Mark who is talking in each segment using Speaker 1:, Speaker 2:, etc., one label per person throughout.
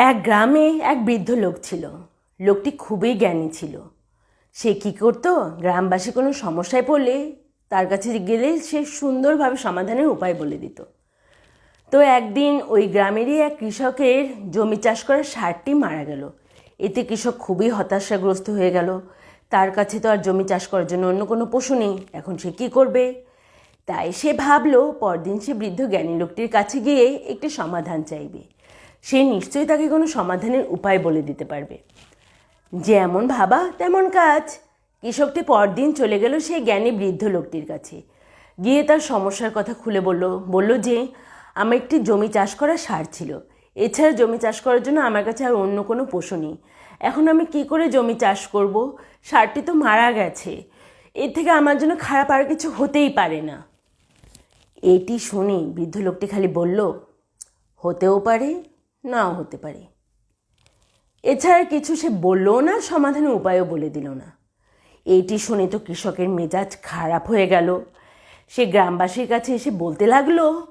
Speaker 1: এক গ্রামে এক বৃদ্ধ লোক ছিল। লোকটি খুবই জ্ঞানী ছিল। সে কি করতো? গ্রামবাসী কোনো সমস্যায় পড়লে তার কাছে গেলে সে সুন্দরভাবে সমাধানের উপায় বলে দিত। তো একদিন ওই গ্রামেরই এক কৃষকের জমি চাষ করার সারটি মারা গেল। এতে কৃষক খুবই হতাশাগ্রস্ত হয়ে গেল। তার কাছে তো আর জমি চাষ করার জন্য অন্য কোনো পশু নেই। এখন সে কী করবে? তাই সে ভাবলো, পরদিন সে বৃদ্ধ জ্ঞানী লোকটির কাছে গিয়ে একটি সমাধান চাইবে। সে নিশ্চয়ই তাকে কোনো সমাধানের উপায় বলে দিতে পারবে। যেমন ভাবা, তেমন কাজ। কৃষকটি পরদিন চলে গেল সেই জ্ঞানী বৃদ্ধ লোকটির কাছে। গিয়ে তার সমস্যার কথা খুলে বলল বলল যে, আমার একটি জমি চাষ করার সার ছিল। এছাড়া জমি চাষ করার জন্য আমার কাছে আর অন্য কোনো পশু নেই। এখন আমি কি করে জমি চাষ করব? সারটি তো মারা গেছে। এর থেকে আমার জন্য খারাপ আর কিছু হতেই পারে না। এটি শুনে বৃদ্ধ লোকটি খালি বলল, হতেও পারে নাও হতে পারে। এছাড়া কিছু সে বলল না, সমাধানের উপায়ও বলে দিল না। এইটি শুনে তো কৃষকের মেজাজ খারাপ হয়ে গেল। সে গ্রামবাসীর কাছে এসে বলতে লাগল,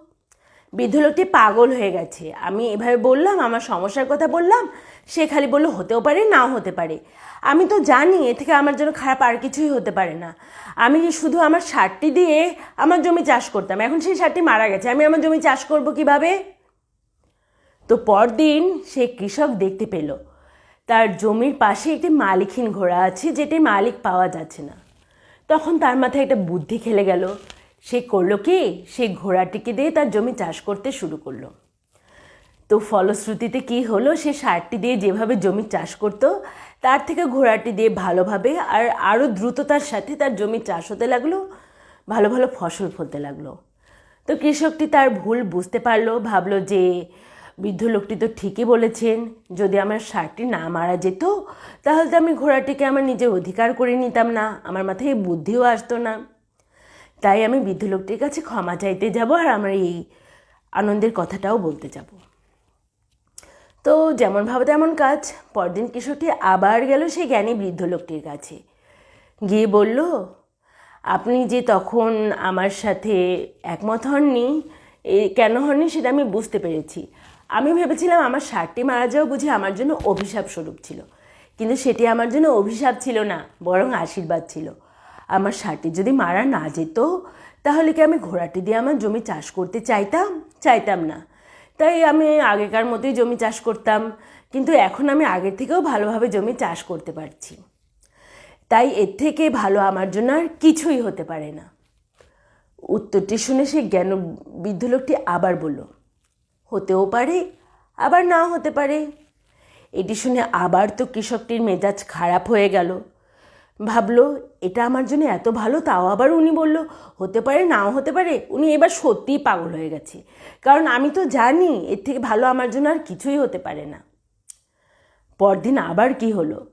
Speaker 1: বৃদ্ধ লোকটি পাগল হয়ে গেছে। আমি এভাবে বললাম, আমার সমস্যার কথা বললাম। সে খালি বলল, হতেও পারে, নাও হতে পারে। আমি তো জানি, এ থেকে আমার জন্য খারাপ আর কিছুই হতে পারে না। আমি শুধু আমার সারটি দিয়ে আমার জমি চাষ করতাম। এখন সেই সারটি মারা গেছে। আমি আমার জমি চাষ করব কীভাবে? তো পরদিন সে কৃষক দেখতে পেল। তার জমির পাশে একটি মালিকহীন ঘোড়া আছে, যেটির মালিক পাওয়া যাচ্ছে না। তখন তার মাথায় একটা বুদ্ধি খেলে গেল। সে করল কি? সে ঘোড়াটিকে দিয়ে তার জমি চাষ করতে শুরু করল। তো ফলশ্রুতিতে কি হলো? সে সারটি দিয়ে যেভাবে জমি চাষ করত, তার থেকে ঘোড়াটি দিয়ে ভালোভাবে আর আরও দ্রুততার সাথে তার জমি চাষ হতে লাগল, ভালো ভালো ফসল ফলতে লাগল। তো কৃষকটি তার ভুল বুঝতে পারল, ভাবলো যে বৃদ্ধ লোকটি তো ঠিকই বলেছেন, যদি আমার সারটি না মারা যেত, তাহলে তো আমি ঘোড়াটিকে আমার নিজের অধিকার করে নিতাম না, আমার মাথায় বুদ্ধিও আসতো না। তাই আমি বৃদ্ধ লোকটির কাছে ক্ষমা চাইতে যাব আর আমার এই আনন্দের কথাটাও বলতে যাব। তো যেমন ভাবে তেমন কাজ, পরদিন কিশোরটি আবার গেল সেই জ্ঞানী বৃদ্ধ লোকটির কাছে। গিয়ে বলল, আপনি যে তখন আমার সাথে একমত হননি কেন হননি সেটা আমি বুঝতে পেরেছি। আমি ভেবেছিলাম আমার সারটি মারা যাওয়া বুঝি আমার জন্য অভিশাপ স্বরূপ ছিল। কিন্তু সেটি আমার জন্য অভিশাপ ছিল না, বরং আশীর্বাদ ছিল। আমার সারটি যদি মারা না যেত, তাহলে কি আমি ঘোড়াটি দিয়ে আমার জমি চাষ করতে চাইতাম? চাইতাম না। তাই আমি আগেকার মতোই জমি চাষ করতাম, কিন্তু এখন আমি আগের থেকেও ভালোভাবে জমি চাষ করতে পারছি। তাই এর থেকে ভালো আমার জন্য আর কিছুই হতে পারে না। উত্তরটি শুনে সেই জ্ঞান বৃদ্ধ লোকটি আবার বলল হতেও পারে, আবার না হতে পারে। এটি শুনে আবার তো কৃষকটির মেজাজ খারাপ হয়ে গেল। ভাবলো, এটা আমার জন্য এত ভালো, তাও আবার উনি বলল, হতে পারে, নাও হতে পারে, উনি এবার সত্যিই পাগল হয়ে গেছে। কারণ আমি তো জানি, এর থেকে ভালো আমার জন্য আর কিছুই হতে পারে না। পরদিন আবার কি হলো?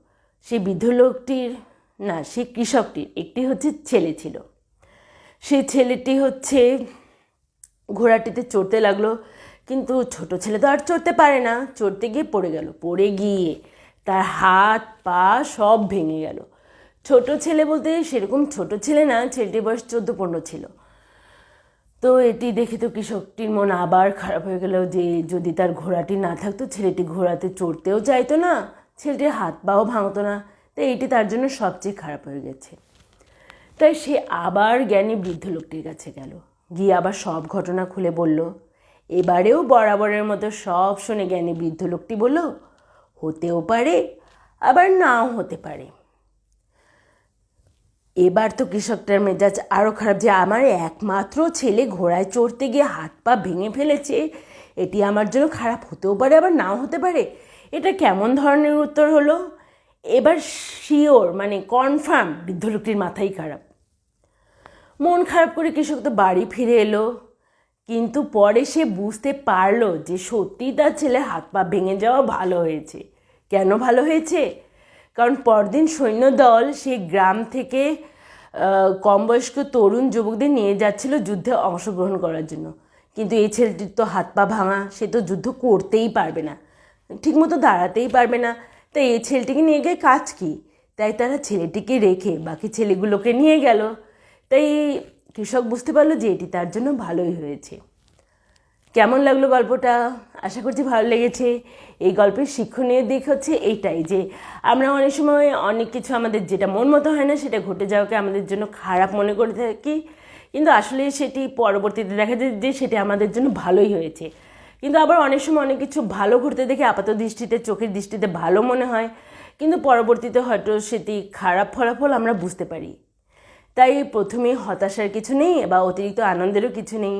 Speaker 1: সেই বৃদ্ধ লোকটির, না, সে কৃষকটির, একটি হচ্ছে ছেলে ছিল। সেই ছেলেটি হচ্ছে ঘোড়াটিতে চড়তে লাগল। কিন্তু ছোট ছেলে তো আর চড়তে পারে না। চড়তে গিয়ে পড়ে গেল, পড়ে গিয়ে তার হাত, পা সব ভেঙে গেল। ছোট ছেলে বলতে সেরকম ছোট ছেলে না ছেলেটির বয়স চোদ্দ পনেরো ছিল। তো এটি দেখে তো কৃষকটির মন আবার খারাপ হয়ে গেল যে যদি তার ঘোড়াটি না থাকতো, ছেলেটি ঘোড়াতে চড়তেও চাইতো না, ছেলেটির হাত পাও ভাঙতো না। তো এটি তার জন্য সবচেয়ে খারাপ হয়ে গেছে। তাই সে আবার জ্ঞানী বৃদ্ধ লোকটির কাছে গেল। গিয়ে আবার সব ঘটনা খুলে বলল এবারেও বরাবরের মতো সব শুনে জ্ঞানী বৃদ্ধ লোকটি বলল, হতেও পারে, আবার নাও হতে পারে। এবার তো কৃষকটার মেজাজ আরও খারাপ যে আমার একমাত্র ছেলে ঘোড়ায় চড়তে গিয়ে হাত পা ভেঙে ফেলেছে। এটি আমার জন্য খারাপ, হতেও পারে, আবার নাও হতে পারে? এটা কেমন ধরনের উত্তর হলো? এবার শিওর মানে কনফার্ম বৃদ্ধ লোকটির মাথাই খারাপ। মন খারাপ করে কৃষক তো বাড়ি ফিরে এলো। কিন্তু পরে সে বুঝতে পারল যে সত্যিই তার ছেলে হাত পা ভেঙে যাওয়া ভালো হয়েছে। কেন ভালো হয়েছে? কারণ পরদিন সৈন্যদল সে গ্রাম থেকে কম বয়স্ক তরুণ যুবকদের নিয়ে যাচ্ছিল যুদ্ধে অংশগ্রহণ করার জন্য। কিন্তু এই ছেলেটির তো হাত পা ভাঙা, সে তো যুদ্ধ করতেই পারবে না। ঠিকমতো দাঁড়াতেই পারবে না। তাই এই ছেলেটিকে নিয়ে গিয়ে কাজ কী? তাই তারা ছেলেটিকে রেখে বাকি ছেলেগুলোকে নিয়ে গেল। তাই কৃষক বুঝতে পারল যে এটি তার জন্য ভালোই হয়েছে। কেমন লাগল গল্পটা? আশা করছি ভালো লেগেছে। এই গল্পের শিক্ষণীয় দিক হচ্ছে এইটাই যে, আমরা অনেক সময় অনেক কিছু আমাদের যেটা মন মতো হয় না, সেটা ঘটে যাওয়াকে আমাদের জন্য খারাপ মনে করে থাকি। কিন্তু আসলে সেটি পরবর্তীতে দেখা যায় যে, সেটি আমাদের জন্য ভালোই হয়েছে। কিন্তু আবার অনেক সময় অনেক কিছু ভালো ঘটতে দেখে আপাত দৃষ্টিতে, চোখের দৃষ্টিতে ভালো মনে হয়। কিন্তু পরবর্তীতে হয়তো সেটি খারাপ ফলাফল আমরা বুঝতে পারি। তাই প্রথমে হতাশার কিছু নেই বা অতিরিক্ত আনন্দেরও কিছু নেই।